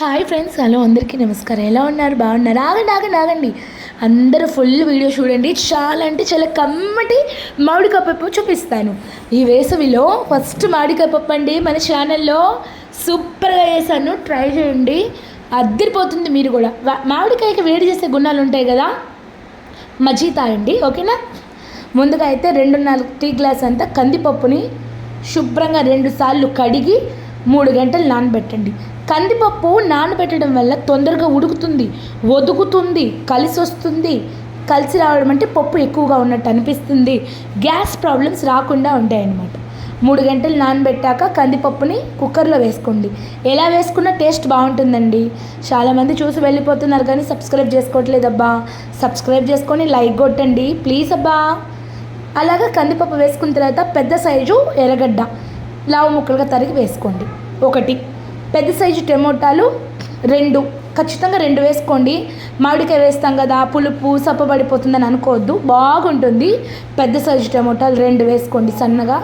Hi friends hello అందరికీ నమస్కారం. ఎలా ఉన్నారు? బాగున్నారు? ఆగండి ఆగండి ఆగండి. అందరూ ఫుల్ వీడియో చూడండి. చాలా అంటే చాలా కమ్మటి మామిడికాయ పప్పు చూపిస్తాను. ఈ వేసవిలో ఫస్ట్ మామిడికాయ పప్పు అండి మన ఛానల్లో సూపర్గా వేసాను ట్రై చేయండి. అద్దరిపోతుంది మీరు కూడా. మామిడికాయకి వేడి చేసే గుణాలు ఉంటాయి కదా? మజ్జిగ తాగండి ఓకేనా? ముందుగా అయితే రెండున్నర టీ గ్లాస్ అంతా కందిపప్పుని శుభ్రంగా రెండు సార్లు కడిగి మూడు గంటలు నానబెట్టండి. కందిపప్పు నానబెట్టడం వల్ల తొందరగా ఉడుకుతుంది ఒదుగుతుంది కలిసి వస్తుంది కలిసి రావడం అంటే పప్పు ఎక్కువగా ఉన్నట్టు అనిపిస్తుంది. గ్యాస్ ప్రాబ్లమ్స్ రాకుండా ఉంటాయన్నమాట. మూడు గంటలు నానబెట్టాక కందిపప్పుని కుక్కర్లో వేసుకోండి. ఎలా వేసుకున్నా టేస్ట్ బాగుంటుందండి. చాలామంది చూసి వెళ్ళిపోతున్నారు కానీ సబ్స్క్రైబ్ చేసుకోవట్లేదబ్బా. సబ్స్క్రైబ్ చేసుకొని లైక్ కొట్టండి ప్లీజ్ అబ్బా. అలాగా కందిపప్పు వేసుకున్న తర్వాత పెద్ద సైజు ఎర్రగడ్డ. లావు ముక్కలుగా తరిగి వేసుకోండి. ఒకటి పెద్ద సైజు టమోటాలు రెండు. ఖచ్చితంగా రెండు వేసుకోండి. మామిడికాయ వేస్తాం కదా పులుపు సప్పబడిపోతుందని అనుకోవద్దు. బాగుంటుంది. పెద్ద సైజు టమోటాలు రెండు వేసుకోండి సన్నగా.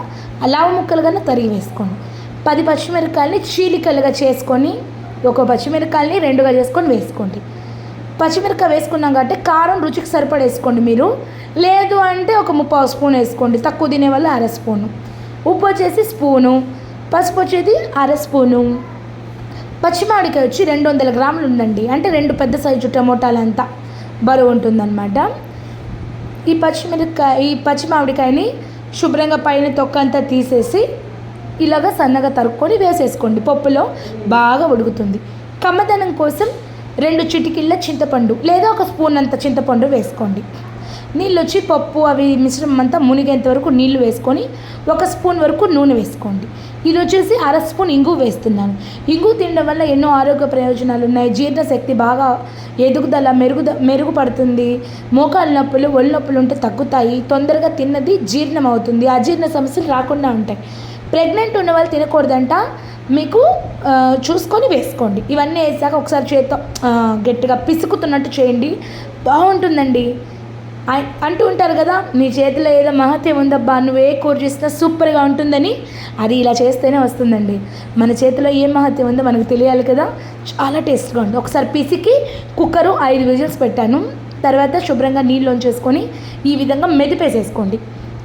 లావు ముక్కలుగానే తరిగి వేసుకోండి. పది పచ్చిమిరకాయలని చీలికలుగా చేసుకొని ఒక పచ్చిమిరపకాయలని రెండుగా చేసుకొని వేసుకోండి. పచ్చిమిరకాయ వేసుకున్నాం కాబట్టి కారం రుచికి సరిపడేసుకోండి మీరు. లేదు అంటే ఒక ముప్పావు స్పూన్ వేసుకోండి. తక్కువ తినే వల్ల అర స్పూను. ఉప్పు వచ్చేసి స్పూను పసుపు వచ్చేది అర స్పూను. పచ్చిమామిడికాయ వచ్చి రెండు వందల గ్రాములు ఉందండి. అంటే రెండు పెద్ద సైజు టమోటాలంతా బరువు ఉంటుందన్నమాట. ఈ పచ్చిమిరపకాయ ఈ పచ్చిమామిడికాయని శుభ్రంగా పైన తొక్క అంతా తీసేసి ఇలాగ సన్నగా తరుక్కొని వేసేసుకోండి. పప్పులో బాగా ఉడుకుతుంది. కమ్మదనం కోసం రెండు చిటికిళ్ళ చింతపండు లేదా ఒక స్పూన్ అంత చింతపండు వేసుకోండి. నీళ్ళు వచ్చి పప్పు అవి మిశ్రమం అంతా మునిగేంత వరకు నీళ్ళు వేసుకొని ఒక స్పూన్ వరకు నూనె వేసుకోండి. ఇది వచ్చేసి అర స్పూన్ ఇంగు వేస్తున్నాను. ఇంగు తినడం వల్ల ఎన్నో ఆరోగ్య ప్రయోజనాలు ఉన్నాయి. జీర్ణశక్తి బాగా ఎదుగుదల మెరుగుద మెరుగుపడుతుంది. మోకాలు నొప్పులు ఒళ్ళు నొప్పులు ఉంటే తగ్గుతాయి. తొందరగా తిన్నది జీర్ణం అవుతుంది. అజీర్ణ సమస్యలు రాకుండా ఉంటాయి. ప్రెగ్నెంట్ ఉన్న వాళ్ళు తినకూడదంట. మీకు చూసుకొని వేసుకోండి. ఇవన్నీ వేసాక ఒకసారి చేత్తో గట్టిగా పిసుకుతున్నట్టు చేయండి. బాగుంటుందండి. అంటూ ఉంటారు కదా నీ చేతిలో ఏదో మహత్యం ఉందబ్బా నువ్వు ఏ కూర చేసినా సూపర్గా ఉంటుందని అది ఇలా చేస్తేనే వస్తుందండి. మన చేతిలో ఏం మహత్యం ఉందో మనకు తెలియాలి కదా. చాలా టేస్ట్గా ఉంది. ఒకసారి పిసికి కుక్కరు ఐదు విజిల్స్ పెట్టాను. తర్వాత శుభ్రంగా నీళ్ళు వంచేసుకొని ఈ విధంగా మెదిపేసేసుకోండి.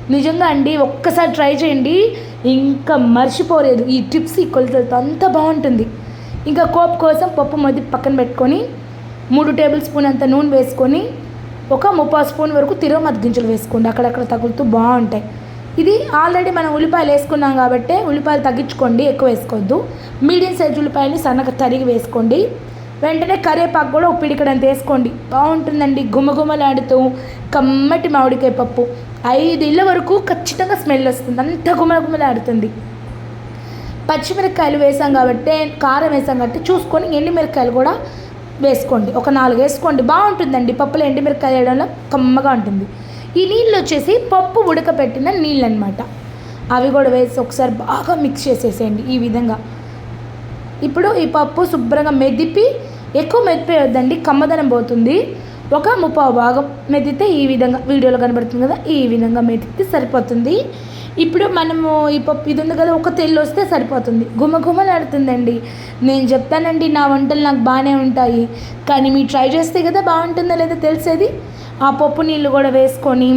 నిజంగా అండి ఒక్కసారి ట్రై చేయండి. ఇంకా మర్చిపోలేదు. ఈ టిప్స్ ఈ కొలతలతో అంత బాగుంటుంది. ఇంకా కోప్ కోసం పప్పు మొదటి పక్కన పెట్టుకొని మూడు టేబుల్ స్పూన్ అంత నూనె వేసుకొని ఒక ముప్పై స్పూన్ వరకు తిరుమతి గింజలు వేసుకోండి. అక్కడక్కడ తగులుతూ బాగుంటాయి. ఇది ఆల్రెడీ మనం ఉల్లిపాయలు వేసుకున్నాం కాబట్టి ఉల్లిపాయలు తగ్గించుకోండి ఎక్కువ వేసుకోవద్దు. మీడియం సైజ్ ఉల్లిపాయలు సన్నగా తరిగి వేసుకోండి. వెంటనే కరివేపాకు కూడా ఒక పిడికడంత వేసుకోండి. బాగుంటుందండి. గుమగుమలాడుతూ కమ్మటి మామిడికాయ పప్పు. ఐదు ఇళ్ళ వరకు ఖచ్చితంగా స్మెల్ వస్తుంది. అంత గుమగుమలాడుతుంది పచ్చిమిరపకాయలు వేసాం కాబట్టి కారం వేసాం కాబట్టి చూసుకొని ఎండుమిరపకాయలు కూడా వేసుకోండి. ఒక నాలుగు వేసుకోండి. బాగుంటుందండి. పప్పులు ఎండుమిరపకాయలు వేయడంలో కమ్మగా ఉంటుంది. ఈ నీళ్ళు వచ్చేసి పప్పు ఉడకపెట్టిన నీళ్ళు అనమాట అవి కూడా వేసి ఒకసారి బాగా మిక్స్ చేసేసేయండి ఈ విధంగా. ఇప్పుడు ఈ పప్పు శుభ్రంగా మెదిపి ఎక్కువ మెదిపేయొద్దండి. కమ్మదనం పోతుంది. ఒక ముప్పావు భాగం మెదితే ఈ విధంగా వీడియోలో కనబడుతుంది కదా ఈ విధంగా మెదిపితే సరిపోతుంది. ఇప్పుడు మనము ఈ పప్పు ఇది ఉంది కదా ఒక తెల్లు వస్తే సరిపోతుంది. గుమగుమలాడుతుందండి నేను చెప్తానండి నా వంటలు నాకు బాగానే ఉంటాయి. కానీ మీరు ట్రై చేస్తే కదా బాగుంటుందో లేదో తెలిసేది. ఆ పప్పు నీళ్ళు కూడా వేసుకొని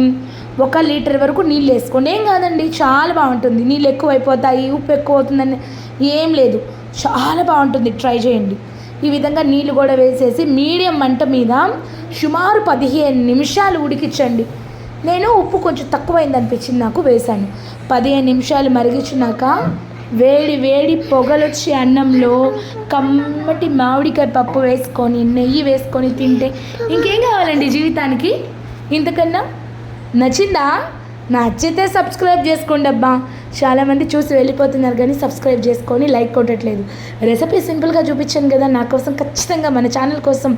ఒక లీటర్ వరకు నీళ్ళు వేసుకోండి ఏం కాదండి చాలా బాగుంటుంది. నీళ్ళు ఎక్కువ అయిపోతాయి ఉప్పు ఎక్కువ అవుతుందని ఏం లేదు. చాలా బాగుంటుంది ట్రై చేయండి. ఈ విధంగా నీళ్ళు కూడా వేసేసి మీడియం మంట మీద సుమారు పదిహేను నిమిషాలు ఉడికించండి. నేను ఉప్పు కొంచెం తక్కువైంది అనిపించింది నాకు వేశాను. పదిహేను నిమిషాలు మరిగించినాక వేడి వేడి పొగలొచ్చే అన్నంలో కమ్మటి మామిడికాయ పప్పు వేసుకొని నెయ్యి వేసుకొని తింటే ఇంకేం కావాలండి జీవితానికి? ఇంతకన్నా నచ్చిందా? నచ్చితే సబ్స్క్రైబ్ చేసుకోండి అబ్బా. చాలామంది చూసి వెళ్ళిపోతున్నారు కానీ సబ్స్క్రైబ్ చేసుకొని లైక్ కొట్టట్లేదు. రెసిపీ సింపుల్గా చూపించాను కదా నా కోసం ఖచ్చితంగా మన ఛానల్ కోసం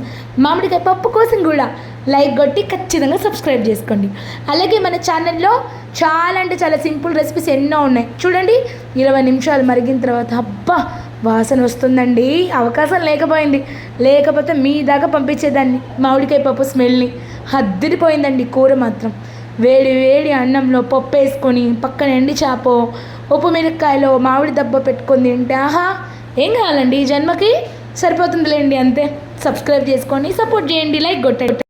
మామిడికాయ పప్పు కోసం కూడా. లైక్ కొట్టి ఖచ్చితంగా సబ్స్క్రైబ్ చేసుకోండి. అలాగే మన ఛానల్లో చాలా అంటే చాలా సింపుల్ రెసిపీస్ ఎన్నో ఉన్నాయి. చూడండి ఇరవై నిమిషాలు మరిగిన తర్వాత అబ్బా వాసన వస్తుందండి. అవకాశం లేకపోయింది. లేకపోతే మీ దాకా పంపించేదాన్ని. మామిడికాయ పప్పు స్మెల్ని హద్దిరిపోయిందండి కూర మాత్రం. వేడి వేడి అన్నంలో పప్పు వేసుకొని పక్కన ఎండి చేపో ఉప్పు మిరక్కాయలో మామిడి దెబ్బ పెట్టుకొని తింటే ఆహా ఏం కావాలండి ఈ జన్మకి? సరిపోతుందిలేండి అంతే. సబ్స్క్రైబ్ చేసుకొని సపోర్ట్ చేయండి లైక్ కొట్టండి.